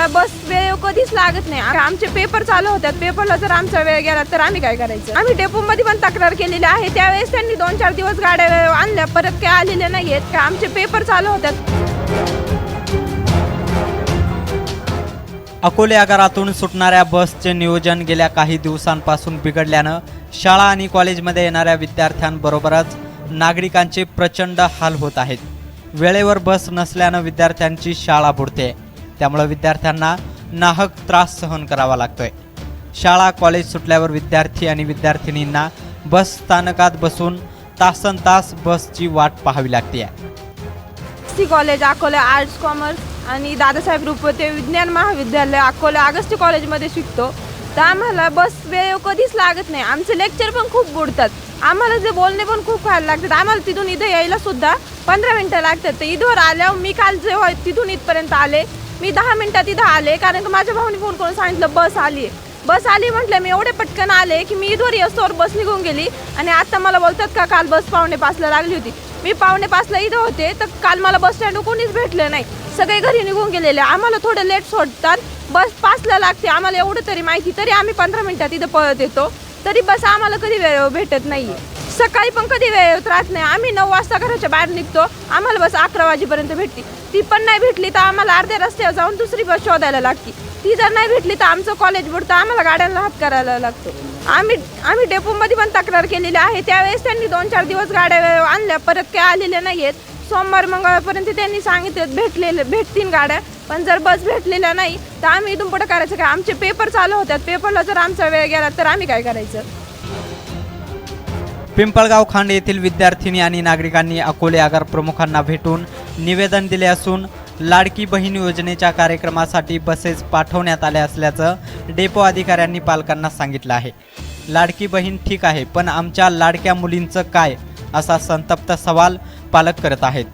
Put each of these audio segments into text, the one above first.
आम्हाला बस वेळ कधीच लागत नाही. आ- आमचे पेपर चालू होतात. पेपरला जर आमचा वेळ गेला तर आम्ही काय करायचं? आम्ही डेपोमध्ये पण तक्रार केलेली आहे. त्यावेळेस त्यांनी दोन चार दिवस गाड्या आणल्या. परत काय आलेल्या नाहीयेत. का आमचे पेपर चालू होतात? अकोले आगारातून सुटणाऱ्या बसचे नियोजन गेल्या काही दिवसांपासून बिघडल्यानं शाळा आणि कॉलेजमध्ये येणाऱ्या विद्यार्थ्यांबरोबरच नागरिकांचे प्रचंड हाल होत आहेत. वेळेवर बस नसल्यानं विद्यार्थ्यांची शाळा बुडते. त्यामुळे विद्यार्थ्यांना नाहक त्रास सहन करावा लागतोय. शाळा कॉलेज सुटल्यावर विद्यार्थी आणि विद्यार्थिनींना बस स्थानकात बसून तासन तास बसची वाट पाहावी लागते C college Akola arts commerce आणि दादासाहेब रुपवते विज्ञान महाविद्यालय अकोला अगस्ती कॉलेजमध्ये शिकतो. तर आम्हाला बस वेळ कधीच लागत नाही. आमचे लेक्चर पण खूप बुडतात. आम्हाला जे बोलणे पण खूप व्हायला लागतात. आम्हाला तिथून इथं यायला सुद्धा पंधरा मिनटं लागतात. तर इथवर आल्यावर मी काल जेव्हा तिथून इथपर्यंत आले. मी दहा मिनिटात इथं आले कारण की माझ्या भाऊनी फोन करून सांगितलं बस आली बस आली म्हटलं मी एवढे पटकन आले की मी इथवर असतोवर बस निघून गेली. आणि आता मला बोलतात का काल बस पावणे पाचला लागली होती. मी पावणे पाचला इथं होते तर काल मला बस स्टँड कोणीच भेटलं नाही. सगळे घरी निघून गेलेले. आम्हाला थोडं लेट सोडतात. बस पाचला लागते. आम्हाला एवढं तरी माहिती तरी आम्ही पंधरा मिनटात इथं पळत येतो. तरी बस आम्हाला कधी वेळ भेटत नाही सकाळी पण कधी वेळ राहत नाही. आम्ही नऊ वाजता घराच्या बाहेर निघतो. आम्हाला बस अकरा वाजेपर्यंत भेटते. ती पण नाही भेटली तर आम्हाला अर्ध्या रस्त्यावर जाऊन दुसरी बस शोधायला लागते. ती जर नाही भेटली तर आमचं कॉलेज बुडतं आम्हाला गाड्यांना हात करायला लागतो. आम्ही आम्ही डेपोमध्ये पण तक्रार केलेली आहे. त्यावेळेस त्यांनी दोन चार दिवस गाड्या आणल्या परत काय आलेल्या नाही आहेत. सोमवार मंगळवारपर्यंत त्यांनी सांगितलं भेटलेले भेटतील गाड्या. पण जर बस भेटलेल्या नाही तर आम्ही इथून करायचं काय? आमचे पेपर चालू होतात पेपरला जर आमचा वेळ गेला तर आम्ही काय करायचं? पिंपळगाव खांड येथील विद्यार्थिनी आणि नागरिकांनी अकोले आगार प्रमुखांना भेटून निवेदन दिले असून लाडकी बहीण योजनेच्या कार्यक्रमासाठी बसेस पाठवण्यात आल्या असल्याचं डेपो अधिकाऱ्यांनी पालकांना सांगितलं आहे. लाडकी बहीण ठीक आहे पण आमच्या लाडक्या मुलींचं काय? असा संतप्त सवाल पालक करत आहेत.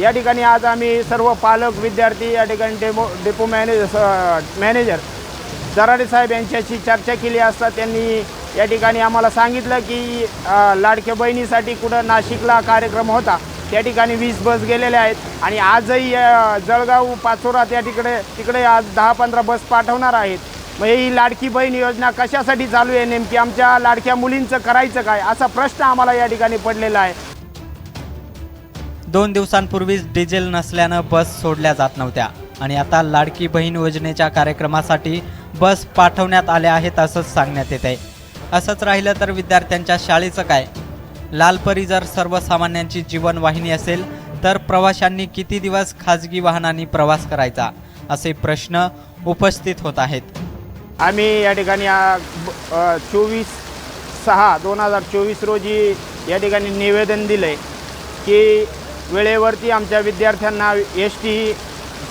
या ठिकाणी आज आम्ही सर्व पालक विद्यार्थी या ठिकाणी demo depot manage manager Jarade साहेब यांच्याशी चर्चा केली असता त्यांनी या ठिकाणी आम्हाला सांगितलं की लाडक्या बहिणीसाठी कुठं नाशिकला कार्यक्रम होता. त्या ठिकाणी वीस बस गेलेल्या आहेत. आणि आजही जळगाव पाचोरा त्या तिकडे तिकडे आज दहा पंधरा बस पाठवणार आहेत. मग ही लाडकी बहीण योजना कशासाठी चालू आहे? नेमकी आमच्या लाडक्या मुलींचं करायचं काय? असा प्रश्न आम्हाला या ठिकाणी पडलेला आहे. दोन दिवसांपूर्वीच डिझेल नसल्यानं बस सोडल्या जात नव्हत्या. आणि आता लाडकी बहीण योजनेच्या कार्यक्रमासाठी बस पाठवण्यात आल्या आहेत असंच सांगण्यात येत आहे असंच राहिलं तर विद्यार्थ्यांच्या शाळेचं काय? लालपरी जर सर्वसामान्यांची जीवनवाहिनी असेल तर प्रवाशांनी किती दिवस खाजगी वाहनांनी प्रवास करायचा? असे प्रश्न उपस्थित होत आहेत. आम्ही या ठिकाणी चोवीस सहा दोन हजार चोवीस रोजी या ठिकाणी निवेदन दिलं आहे की वेळेवरती आमच्या विद्यार्थ्यांना एस टी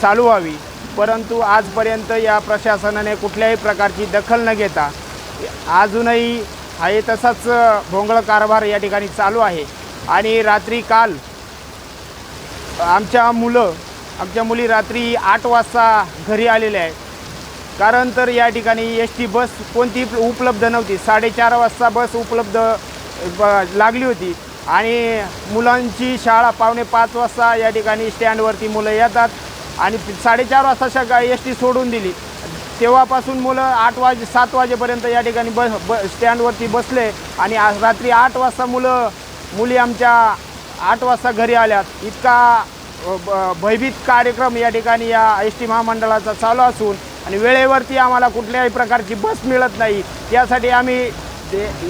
चालू व्हावी. परंतु आजपर्यंत या प्रशासनाने कुठल्याही प्रकारची दखल न घेता अजूनही हा तसाच भोंगळ कारभार या ठिकाणी चालू आहे. आणि रात्री काल आमच्या मुलं आमच्या मुली रात्री आठ वाजता घरी आलेल्या आहेत. कारण तर या ठिकाणी एस टी बस कोणती उपलब्ध नव्हती. साडेचार वाजता बस उपलब्ध ब- लागली होती. आणि मुलांची शाळा पावणे पाच वाजता या ठिकाणी स्टँडवरती मुलं येतात. आणि साडेचार वाजता सकाळ एस टी सोडून दिली. तेव्हापासून मुलं आठ वाजे सात वाजेपर्यंत या ठिकाणी बस ब स्टँडवरती बसले आणि आज रात्री आठ वाजता मुलं मुली आमच्या आठ वाजता घरी आल्यात. इतका ब- भयभीत कार्यक्रम या ठिकाणी या एस टी महामंडळाचा चालू असून आणि वेळेवरती आम्हाला कुठल्याही प्रकारची बस मिळत नाही. त्यासाठी आम्ही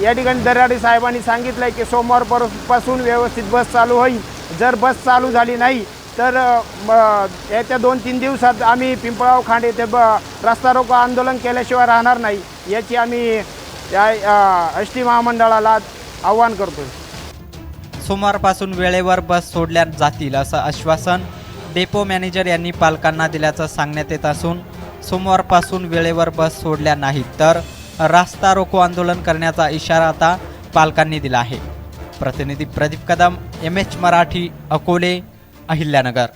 या ठिकाणी दराडे साहेबांनी सांगितलं आहे की सोमवारपासून व्यवस्थित बस चालू होईल. जर बस चालू झाली नाही तर अ, येत्या दोन तीन दिवसात आम्ही पिंपळाव खांड येथे ब रस्ता रोको आंदोलन केल्याशिवाय राहणार नाही याची आम्ही या एस टी महामंडळाला आव्हान करतो सोमवारपासून वेळेवर बस सोडल्या जातील असं आश्वासन डेपो मॅनेजर यांनी पालकांना दिल्याचं सांगण्यात येत असून सोमवारपासून वेळेवर बस सोडल्या नाहीत. तर रास्ता रोको आंदोलन करण्याचा इशारा आता पालकांनी दिला आहे. प्रतिनिधी प्रदीप कदम एम एच मराठी अकोले. अहिल्यानगर.